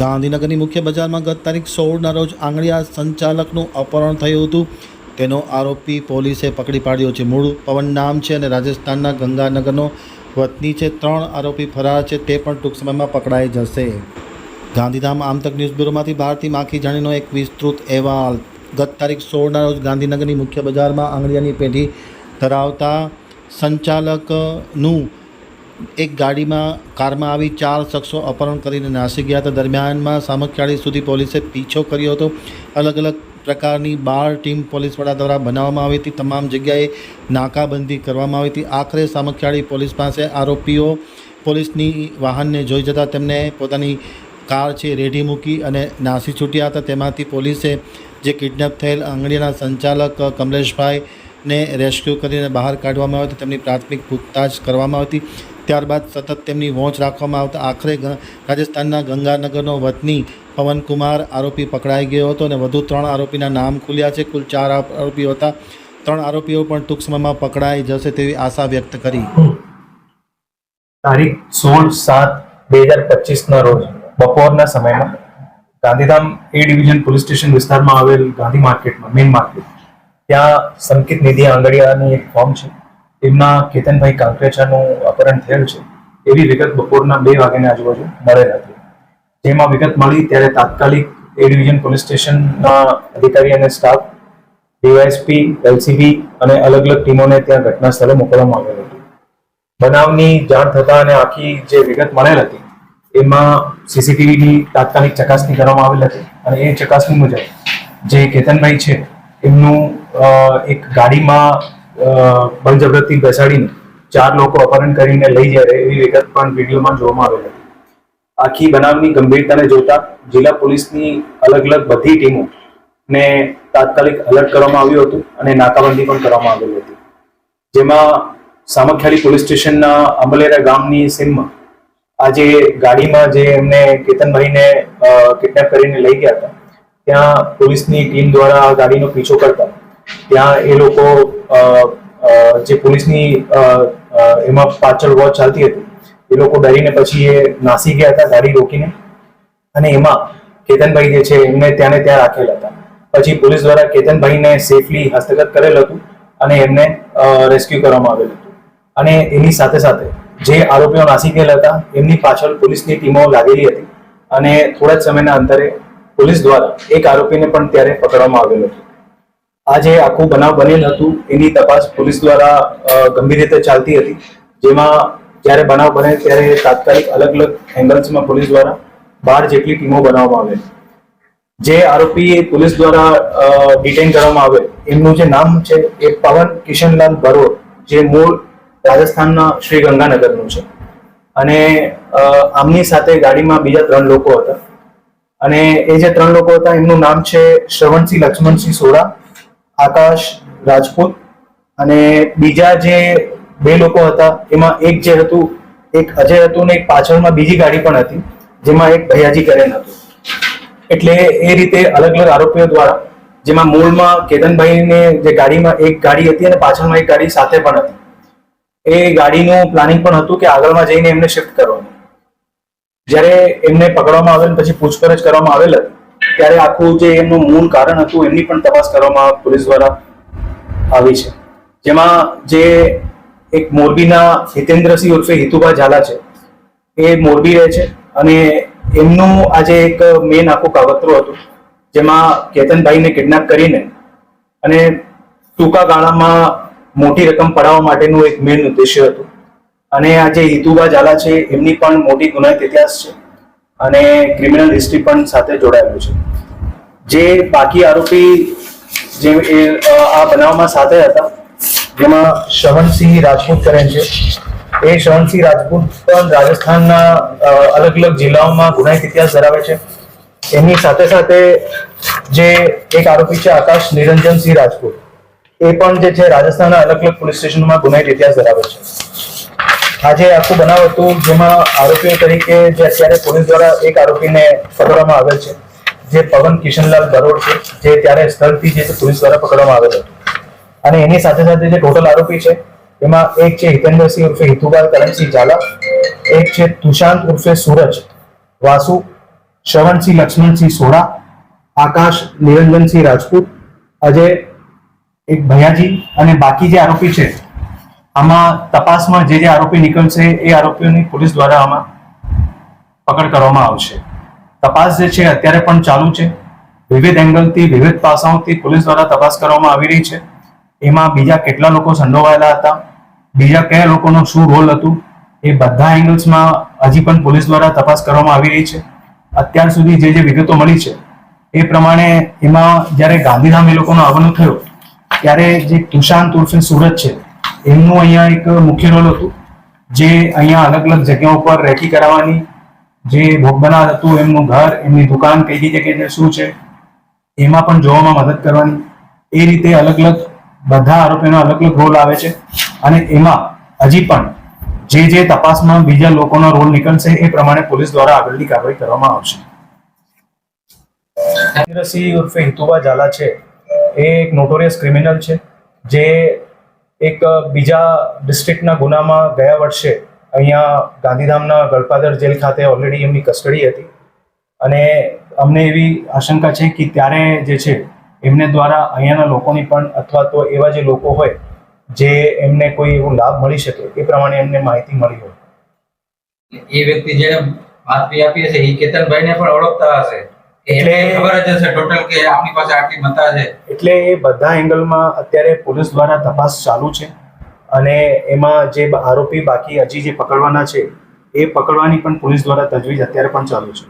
ગાંધીનગરની મુખ્ય બજારમાં ગત તારીખ સોળના રોજ આંગળીયા સંચાલકનું અપહરણ થયું હતું. તેનો આરોપી પોલીસે પકડી પાડ્યો છે. મૂળ પવન નામ છે અને રાજસ્થાનના ગંગાનગરનો વતની છે. ત્રણ આરોપી ફરાર છે. તે પણ ટૂંક સમયમાં પકડાઈ જશે. ગાંધીધામ આમતક ન્યૂઝ બ્યુરોમાંથી ભારતી માખી જાણીનો એક વિસ્તૃત અહેવાલ. ગત તારીખ સોળના રોજ ગાંધીનગરની મુખ્ય બજારમાં આંગળીયાની પેઢી ધરાવતા સંચાલકનું એક ગાડીમાં, કારમાં આવી ચાર શખ્સો અપહરણ કરીને નાસી ગયા હતા. દરમિયાનમાં સામખિયાળી સુધી પોલીસે પીછો કર્યો હતો. અલગ અલગ પ્રકારની બાર ટીમ પોલીસ વડા દ્વારા બનાવવામાં આવી હતી. તમામ જગ્યાએ નાકાબંધી કરવામાં આવી હતી. આખરે સામખિયાળી પોલીસ પાસે આરોપીઓ પોલીસની વાહનને જોઈ જતાં તેમને પોતાની કાર છે રેઢી મૂકી અને નાસી છૂટ્યા હતા. તેમાંથી પોલીસે જે કિડનેપ થયેલ આંગળીના સંચાલક કમલેશભાઈને રેસ્ક્યુ કરીને બહાર કાઢવામાં આવ્યો હતો. તેમની પ્રાથમિક પૂછતાછ કરવામાં આવી હતી ત્યારબાદ સતત તેમની વોચ રાખવામાં આવતા આખરે રાજસ્થાનના ગંગાનગરનો વતની પવનકુમાર આરોપી પકડાઈ ગયો હતો અને વધુ ત્રણ આરોપીના નામ ખુલ્યા છે. કુલ ચાર આરોપીઓ હતા. ત્રણ આરોપીઓ પણ ટૂંક સમયમાં પકડાઈ જશે તેવી આશા વ્યક્ત કરી. તારીખ સોળ સાત બે હજાર પચીસના રોજ બપોરના સમયમાં Gandhidham A division police station વિસ્તારમાં આવેલ ગાંધી માર્કેટમાં, મેઇન માર્કેટ. ત્યાં સંકિત નિધિ આંગડિયાની એક ફોર્મ છે. એમના કેતનભાઈ કાંકરેચાનું અપહરણ થયેલ છે. એવી વિગત બપોરના બે વાગ્યાની આજુબાજુ મળેલ હતી જેમાં વિગત મળી ત્યારે તાત્કાલિક એ ડિવિઝન પોલીસ સ્ટેશનના અધિકારી અને સ્ટાફ, ડીવાયએસપી, એલસીબી અને અલગ અલગ ટીમોને ત્યાં ઘટના સ્થળે મોકલવામાં આવેલ હતું. બનાવની જાણ થતા અને આખી જે વિગત મળેલ હતી, એમાં સીસીટીવીની તાત્કાલિક ચકાસણી કરવામાં આવેલ હતી અને એ ચકાસણી મુજબ જે કેતનભાઈ છે, એમનું એક ગાડીમાં બળજબરથી બેસાડીને ચાર લોકો અપહરણ કરીને લઈ જાય એવી વિગત પણ વિડીયોમાં જોવામાં આવેલ હતી. આખી બનાવની ગંભીરતાને જોતા જિલ્લા પોલીસની અલગ અલગ બધી ટીમો ને તાત્કાલિક અલર્ટ કરવામાં આવ્યું હતું અને નાકાબંધી પણ કરવામાં આવેલી હતી. જેમાં સામખિયાળી પોલીસ સ્ટેશનના અંબલેરા ગામની સીમમાં આજે ગાડીમાં જે એમને કેતનભાઈને કિડનેપ કરીને લઈ ગયા હતા, ત્યાં પોલીસની ટીમ દ્વારા ગાડીનો પીછો કરતા ત્યાં એ લોકો જે પોલીસની એમાં પાછળ વોચ ચાલતી હતી, એ લોકો ડરીને પછી એ નાસી ગયા હતા ગાડી રોકીને. અને એમાં કેતનભાઈ જે છે, એમને ત્યાંને ત્યાં રાખેલા હતા. પછી પોલીસ દ્વારા કેતનભાઈને સેફલી હસ્તગત કરેલ હતું અને એમને રેસ્ક્યુ કરવામાં આવેલ હતું. અને એની સાથે સાથે જે આરોપીઓ નાસી ગયેલા હતા, એમની પાછળ પોલીસની ટીમો લાગેલી હતી. અને થોડા જ સમયના અંતરે પોલીસ દ્વારા એક આરોપીને પણ ત્યારે પકડવામાં આવેલ હતું. આ જે આખું બનાવ બનેલ હતું, એની તપાસ પોલીસ દ્વારા ગંભીર રીતે ચાલતી હતી. જેમાં જ્યારે બનાવ બને ત્યારે તાત્કાલિક અલગ અલગ એંગલ્સમાં પોલીસ દ્વારા બાર જેટલી ટીમો બનાવવામાં આવે જે આરોપી પોલીસ દ્વારા ડિટેન કરવામાં આવે એમનું જે નામ છે એ પવન કિશનલાલ બરોડ જે મૂળ રાજસ્થાનના શ્રી ગંગાનગરનું છે. અને આમની સાથે ગાડીમાં બીજા ત્રણ લોકો હતા. અને એ જે ત્રણ લોકો હતા, એમનું નામ છે શ્રવણસિંહ, લક્ષ્મણસિંહ સોડા આકાશ, રાજપૂત અને બીજા જે બે લોકો હતા, એમાં એક જે હતું, એક અજય હતું ને એક પાછળમાં બીજી ગાડી પણ હતી, જેમાં એક ભૈયાજી કરેન હતું. એટલે એ રીતે અલગ અલગ આરોપીઓ દ્વારા, જેમાં મૂળમાં કેતનભાઈને જે ગાડીમાં એક ગાડી હતી અને પાછળમાં એક ગાડી સાથે પણ હતી. એ ગાડીનું પ્લાનિંગ પણ હતું કે આગળમાં જઈને એમને શિફ્ટ કરવાનું. જ્યારે એમને પકડવામાં આવેલ પછી પૂછપરછ કરવામાં આવેલ હતી ત્યારે આખું જે એમનું મૂળ કારણ હતું, એમની પણ તપાસ કરવામાં પોલીસ દ્વારા આવી છે. જેમાં જે એક મોરબીના હિતેન્દ્રસિંહ ઉર્ફે હિતુભા ઝાલા છે, એ મોરબી રહે છે અને એમનું આજે એક મેન આખું કાવતરું હતું, જેમાં કેતનભાઈને કિડનેપ કરીને અને ટૂંકા ગાળામાં મોટી રકમ પડાવવા માટેનું એક મેન ઉદ્દેશ્ય હતું. અને આ જે હિતુભા ઝાલા છે, એમની પણ મોટી ગુનાહિત ઇતિહાસ છે. અને ક્રિમિનલ હિસ્ટ્રી પણ સાથે જોડાયેલું છે. જે બાકી આરોપી જે આ બનાવમાં સાથે હતા, જેમાં શવનસિંહ રાજપૂત કરે છે. એ શવનસિંહ રાજપૂત પણ રાજસ્થાનના અલગ અલગ જિલ્લાઓમાં ગુનાહિત ઇતિહાસ ધરાવે છે. એની સાથે સાથે જે એક આરોપી છે આકાશ નિરંજનસિંહ રાજપૂત, એ પણ જે છે રાજસ્થાનના અલગ અલગ પોલીસ સ્ટેશનમાં ગુનાહિત ઇતિહાસ ધરાવે છે. આજે આખું બનાવ હતું જેમાં આરોપીઓ તરીકે જે અત્યારે પોલીસ દ્વારા એક આરોપીને પકડવામાં આવેલ છે, જે પવન કિશનલાલ બરોડ છે, જે ત્યારે સ્થળથી જે પોલીસ દ્વારા પકડવામાં આવેલ હતું. અને એની સાથે સાથે જે ટોટલ આરોપી છે, એમાં એક છે હિતેન્દ્રસિંહ ઉર્ફે હિતુબાલ કરણસિંહ ઝાલા, એક છે તુષાંત ઉર્ફે સૂરજ, વાસુ, શ્રવણસિંહ, લક્ષ્મણસિંહ સોડા આકાશ, નિરંજનસિંહ રાજપૂત, અજય, એક ભૈયાજી અને બાકી જે આરોપી છે આમાં તપાસમાં જે જે આરોપી નીકળશે એ આરોપીઓની પોલીસ દ્વારા આમાં પકડ કરવામાં આવશે. તપાસ જે છે, અત્યારે પણ ચાલુ છે. વિવિધ એંગલથી, વિવિધ પાસાઓથી પોલીસ દ્વારા તપાસ કરવામાં આવી રહી છે. એમાં બીજા કેટલા લોકો સંડોવાયેલા હતા, બીજા કયા લોકોનો શું રોલ હતું, એ બધા એંગલ્સમાં હજી પણ પોલીસ દ્વારા તપાસ કરવામાં આવી રહી છે. અત્યાર સુધી જે જે વિગતો મળી છે, એ પ્રમાણે એમાં જ્યારે ગાંધીધામ એ લોકોનો આવવાનું થયો, ત્યારે જે તુષાંત ઉર્ફે સુરત છે એમનું અહીંયા એક મુખ્ય રોલ હતું, જે અહીંયા અલગ અલગ જગ્યાઓ પર રેકી કરાવવાની, જે ભોગ બનાવ હતું, એમનું ઘર, એમની દુકાન, કઈ કઈ શું છે, એમાં પણ જોવામાં મદદ કરવાની. એ રીતે અલગ અલગ, બધા આરોપીનો અલગ અલગ રોલ આવે છે. અને એમાં હજી પણ જે જે તપાસમાં બીજા લોકોનો રોલ નીકળશે, એ પ્રમાણે પોલીસ દ્વારા આગળની કાર્યવાહી કરવામાં આવશે. રસી ઉર્ફે હિતુબા ઝાલા છે. એ એક નોટોરિયસ ક્રિમિનલ છે, જે એક બીજા ડિસ્ટ્રિક્ટના ગુનામાં ગયા વર્ષે અહીંયા ગાંધીધામના ગળપાદર જેલ ખાતે ઓલરેડી એમની કસ્ટડી હતી. અને અમને એવી આશંકા છે કે ત્યારે જે છે, એમને દ્વારા અહીંયાના લોકોની પણ અથવા તો એવા જે લોકો હોય, જે એમને કોઈ એવો લાભ મળી શકે, એ પ્રમાણે એમને માહિતી મળી હોય. એ વ્યક્તિ જેને બાતમી આપી હશે એ કેતનભાઈને પણ ઓળખતા હશે. એટલે- ખબર જ હશે ટોટલ કે આપની પાસે આટલી મતા છે. એટલે એ બધા એંગલમાં અત્યારે પોલીસ દ્વારા તપાસ ચાલુ છે અને એમાં જે આરોપી બાકી હજી જે પકડવાના છે એ પકડવાની પણ પોલીસ દ્વારા તજવીજ અત્યારે પણ ચાલુ છે.